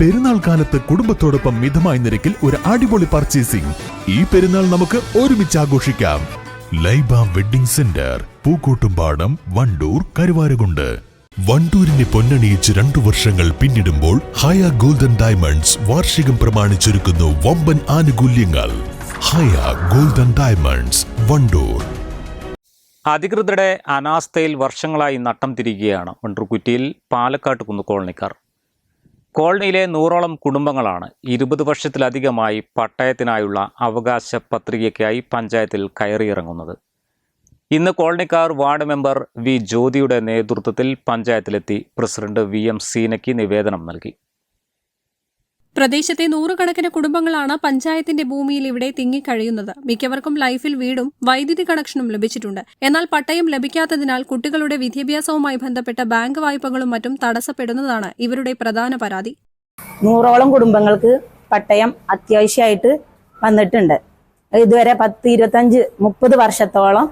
പെരുന്നാൾ കാലത്ത് കുടുംബത്തോടൊപ്പം മിതമായ നിരക്കിൽ ഒരു അടിപൊളി പർച്ചേസിംഗ് ഈ പെരുന്നാൾ നമുക്ക് ഒരുമിച്ച് ആഘോഷിക്കാം. Laiba wedding centre Pookkottumpadam Wandoor Karuvarakundu. വണ്ടൂരിനെ പൊന്നണിയിച്ച് രണ്ടു വർഷങ്ങൾ പിന്നിടുമ്പോൾ ഹയ ഗോൾഡൻ ഡയമണ്ട്സ് വാർഷികം പ്രമാണിച്ചൊരുക്കുന്നു വമ്പൻ ആനുകൂല്യങ്ങൾ. Haya golden diamonds Wandoor. അധികൃതരുടെ അനാസ്ഥയിൽ വർഷങ്ങളായി നട്ടം തിരികുകയാണ് വണ്ടൂർകുറ്റിയിൽ പാലക്കാട്ട് കുന്നു കോളനിക്കാർ. കോളനിയിലെ നൂറോളം കുടുംബങ്ങളാണ് ഇരുപത് വർഷത്തിലധികമായി പട്ടയത്തിനായുള്ള അവകാശ പത്രികയ്ക്കായി പഞ്ചായത്തിൽ കയറിയിറങ്ങുന്നത്. ഇന്ന് കോളനിക്കാർ വാർഡ് മെമ്പർ വി ജ്യോതിയുടെ നേതൃത്വത്തിൽ പഞ്ചായത്തിലെത്തി പ്രസിഡന്റ് വി എം സീനയ്ക്ക് നിവേദനം നൽകി. പ്രദേശത്തെ നൂറുകണക്കിന് കുടുംബങ്ങളാണ് പഞ്ചായത്തിന്റെ ഭൂമിയിൽ ഇവിടെ തിങ്ങിക്കഴിയുന്നത്. മിക്കവർക്കും ലൈഫിൽ വീടും വൈദ്യുതി കണക്ഷനും ലഭിച്ചിട്ടുണ്ട്. എന്നാൽ പട്ടയം ലഭിക്കാത്തതിനാൽ കുട്ടികളുടെ വിദ്യാഭ്യാസവുമായി ബന്ധപ്പെട്ട ബാങ്ക് വായ്പകളും മറ്റും തടസ്സപ്പെടുന്നതാണ് ഇവരുടെ പ്രധാന പരാതി. നൂറോളം കുടുംബങ്ങൾക്ക് പട്ടയം അത്യാവശ്യമായിട്ട് വന്നിട്ടുണ്ട്. ഇതുവരെ പത്ത് ഇരുപത്തഞ്ച് മുപ്പത് വർഷത്തോളം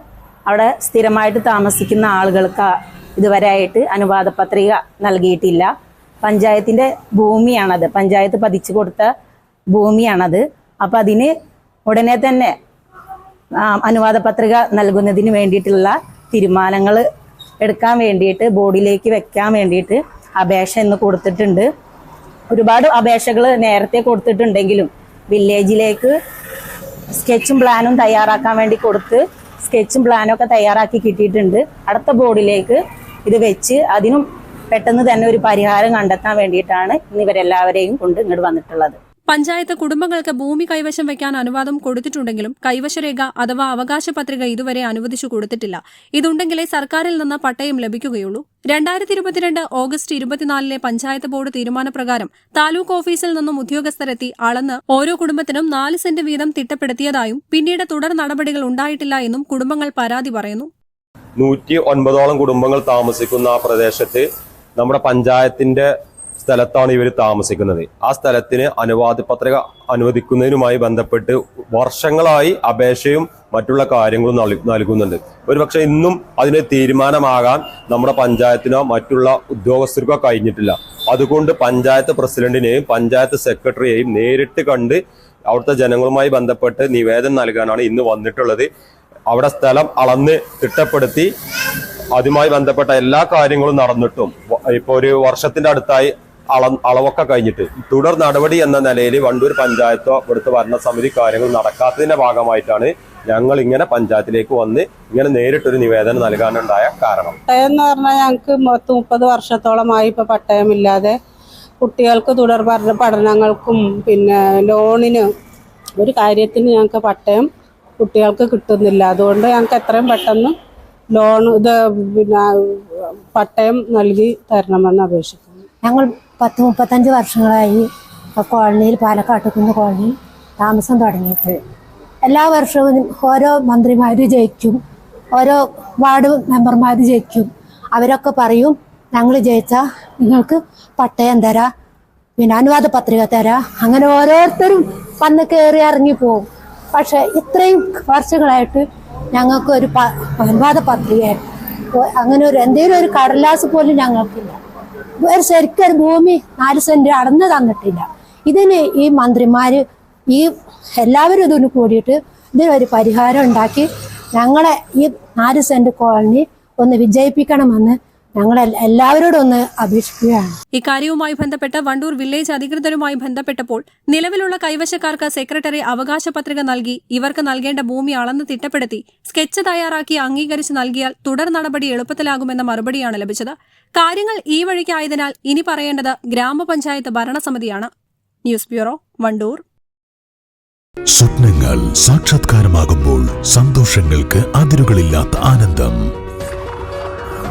അവിടെ സ്ഥിരമായിട്ട് താമസിക്കുന്ന ആളുകൾക്ക് ഇതുവരെയായിട്ട് അനുവാദ പത്രിക നൽകിയിട്ടില്ല. പഞ്ചായത്തിന്റെ ഭൂമിയാണത്. പഞ്ചായത്ത് പതിച്ചു കൊടുത്ത ഭൂമിയാണത്. അപ്പൊ അതിന് ഉടനെ തന്നെ അനുവാദ പത്രിക നൽകുന്നതിന് വേണ്ടിയിട്ടുള്ള തീരുമാനങ്ങൾ എടുക്കാൻ വേണ്ടിയിട്ട് ബോർഡിലേക്ക് വെക്കാൻ വേണ്ടിയിട്ട് അപേക്ഷ ഇന്ന് കൊടുത്തിട്ടുണ്ട്. ഒരുപാട് അപേക്ഷകൾ നേരത്തെ കൊടുത്തിട്ടുണ്ടെങ്കിലും വില്ലേജിലേക്ക് സ്കെച്ചും പ്ലാനും തയ്യാറാക്കാൻ വേണ്ടി കൊടുത്ത് സ്കെച്ചും പ്ലാനും ഒക്കെ തയ്യാറാക്കി കിട്ടിയിട്ടുണ്ട്. അടുത്ത ബോർഡിലേക്ക് ഇത് വെച്ച് അതിനും പെട്ടെന്ന് തന്നെ ഒരു പരിഹാരം കണ്ടെത്താൻ വേണ്ടിയിട്ടാണ് ഇന്ന് ഇവരെല്ലാവരെയും കൊണ്ട് ഇങ്ങോട്ട് വന്നിട്ടുള്ളത്. പഞ്ചായത്ത് കുടുംബങ്ങൾക്ക് ഭൂമി കൈവശം വയ്ക്കാൻ അനുവാദം കൊടുത്തിട്ടുണ്ടെങ്കിലും കൈവശരേഖ അഥവാ അവകാശ പത്രിക ഇതുവരെ അനുവദിച്ചു കൊടുത്തിട്ടില്ല. ഇതുണ്ടെങ്കിലേ സർക്കാരിൽ നിന്ന് പട്ടയം ലഭിക്കുകയുള്ളൂ. രണ്ടായിരത്തി ഇരുപത്തിരണ്ട് ഓഗസ്റ്റ് ഇരുപത്തിനാലിലെ പഞ്ചായത്ത് ബോർഡ് തീരുമാനപ്രകാരം താലൂക്ക് ഓഫീസിൽ നിന്നും ഉദ്യോഗസ്ഥരെത്തി അളന്ന് ഓരോ കുടുംബത്തിനും നാല് സെന്റ് വീതം തിട്ടപ്പെടുത്തിയതായും പിന്നീട് തുടർ നടപടികൾ ഉണ്ടായിട്ടില്ല എന്നും കുടുംബങ്ങൾ പരാതി പറയുന്നു. നൂറ്റി ഒൻപതോളം കുടുംബങ്ങൾ താമസിക്കുന്ന ആ പ്രദേശത്ത് നമ്മുടെ പഞ്ചായത്തിന്റെ സ്ഥലത്താണ് ഇവർ താമസിക്കുന്നത്. ആ സ്ഥലത്തിന് അനുവാദ പത്രിക അനുവദിക്കുന്നതിനുമായി ബന്ധപ്പെട്ട് വർഷങ്ങളായി അപേക്ഷയും മറ്റുള്ള കാര്യങ്ങളും നൽകുന്നുണ്ട്. ഒരുപക്ഷെ ഇന്നും അതിന് തീരുമാനമാകാൻ നമ്മുടെ പഞ്ചായത്തിനോ മറ്റുള്ള ഉദ്യോഗസ്ഥർക്കോ കഴിഞ്ഞിട്ടില്ല. അതുകൊണ്ട് പഞ്ചായത്ത് പ്രസിഡന്റിനെയും പഞ്ചായത്ത് സെക്രട്ടറിയെയും നേരിട്ട് കണ്ട് അവിടുത്തെ ജനങ്ങളുമായി ബന്ധപ്പെട്ട് നിവേദനം നൽകാനാണ് ഇന്ന് വന്നിട്ടുള്ളത്. അവിടെ സ്ഥലം അളന്ന് തിട്ടപ്പെടുത്തി അതുമായി ബന്ധപ്പെട്ട എല്ലാ കാര്യങ്ങളും നടന്നിട്ടും ഇപ്പോൾ ഇപ്പൊ ഒരു വർഷത്തിന്റെ അടുത്തായി അള അളവൊക്കെ കഴിഞ്ഞിട്ട് തുടർ നടപടി എന്ന നിലയിൽ വണ്ടൂർ പഞ്ചായത്തോ ഇവിടുത്തെ ഭരണസമിതി കാര്യങ്ങൾ നടക്കാത്തതിന്റെ ഭാഗമായിട്ടാണ് ഞങ്ങൾ ഇങ്ങനെ പഞ്ചായത്തിലേക്ക് വന്ന് ഇങ്ങനെ നേരിട്ടൊരു നിവേദനം നൽകാനുണ്ടായ കാരണം. പട്ടയം എന്ന് പറഞ്ഞാൽ ഞങ്ങൾക്ക് പത്ത് മുപ്പത് വർഷത്തോളമായി ഇപ്പൊ പട്ടയമില്ലാതെ കുട്ടികൾക്ക് തുടർ പഠന പഠനങ്ങൾക്കും പിന്നെ ലോണിന് ഒരു കാര്യത്തിന് ഞങ്ങൾക്ക് പട്ടയം കുട്ടികൾക്ക് കിട്ടുന്നില്ല. അതുകൊണ്ട് ഞങ്ങൾക്ക് എത്രയും പെട്ടെന്ന് ലോൺ ഇത് പിന്നെ പട്ടയം നൽകി തരണമെന്ന് അപേക്ഷിക്കുന്നു. ഞങ്ങൾ പത്ത് മുപ്പത്തഞ്ച് വർഷങ്ങളായി കോളനിയിൽ പാലക്കാട്ട് കുന്ന് കോളനിയിൽ താമസം തുടങ്ങിയിട്ട്. എല്ലാ വർഷവും ഓരോ മന്ത്രിമാർ ജയിക്കും ഓരോ വാർഡ് മെമ്പർമാർ ജയിക്കും. അവരൊക്കെ പറയും ഞങ്ങൾ ജയിച്ചാൽ നിങ്ങൾക്ക് പട്ടയം തരാം പിന്നെ അനുവാദ പത്രിക തരാം. അങ്ങനെ ഓരോരുത്തരും വന്ന് കയറി ഇറങ്ങി പോകും പക്ഷേ ഇത്രയും വർഷങ്ങളായിട്ട് ഞങ്ങൾക്ക് ഒരു അനുവാദ പത്രിക അങ്ങനെ ഒരു എന്തെങ്കിലും ഒരു കടലാസ് പോലും ഞങ്ങൾക്കില്ല. ഒരു ശരിക്കും ഒരു ഭൂമി നാല് സെന്റ് അടന്ന് തന്നിട്ടില്ല. ഇതിന് ഈ മന്ത്രിമാര് ഈ എല്ലാവരും ഇതിന് കൂടിയിട്ട് ഇതിനൊരു പരിഹാരം ഉണ്ടാക്കി ഞങ്ങളെ ഈ നാല് സെന്റ് കോളനി ഒന്ന് വിജയിപ്പിക്കണമെന്ന് ഞങ്ങൾ എല്ലാവരോടും ഒന്ന് അപേക്ഷിക്കുകയാണ്. ഇക്കാര്യവുമായി ബന്ധപ്പെട്ട് വണ്ടൂർ വില്ലേജ് അധികൃതരുമായി ബന്ധപ്പെട്ടപ്പോൾ നിലവിലുള്ള കൈവശക്കാർക്ക് സെക്രട്ടറി അവകാശ പത്രിക നൽകി ഇവർക്ക് നൽകേണ്ട ഭൂമി അളന്ന് തിട്ടപ്പെടുത്തി സ്കെച്ച് തയ്യാറാക്കി അംഗീകരിച്ച് നൽകിയാൽ തുടർ നടപടി എളുപ്പത്തിലാകുമെന്ന മറുപടിയാണ് ലഭിച്ചത്. കാര്യങ്ങൾ ഈ വഴിക്കായതിനാൽ ഇനി പറയേണ്ടത് ഗ്രാമപഞ്ചായത്ത് ഭരണസമിതിയാണ്. News bureau Wandoor. സ്വപ്നങ്ങൾ സാക്ഷാത്കാരമാകുമ്പോൾ സന്തോഷങ്ങൾക്ക് അതിരുകളില്ലാത്ത ആനന്ദം.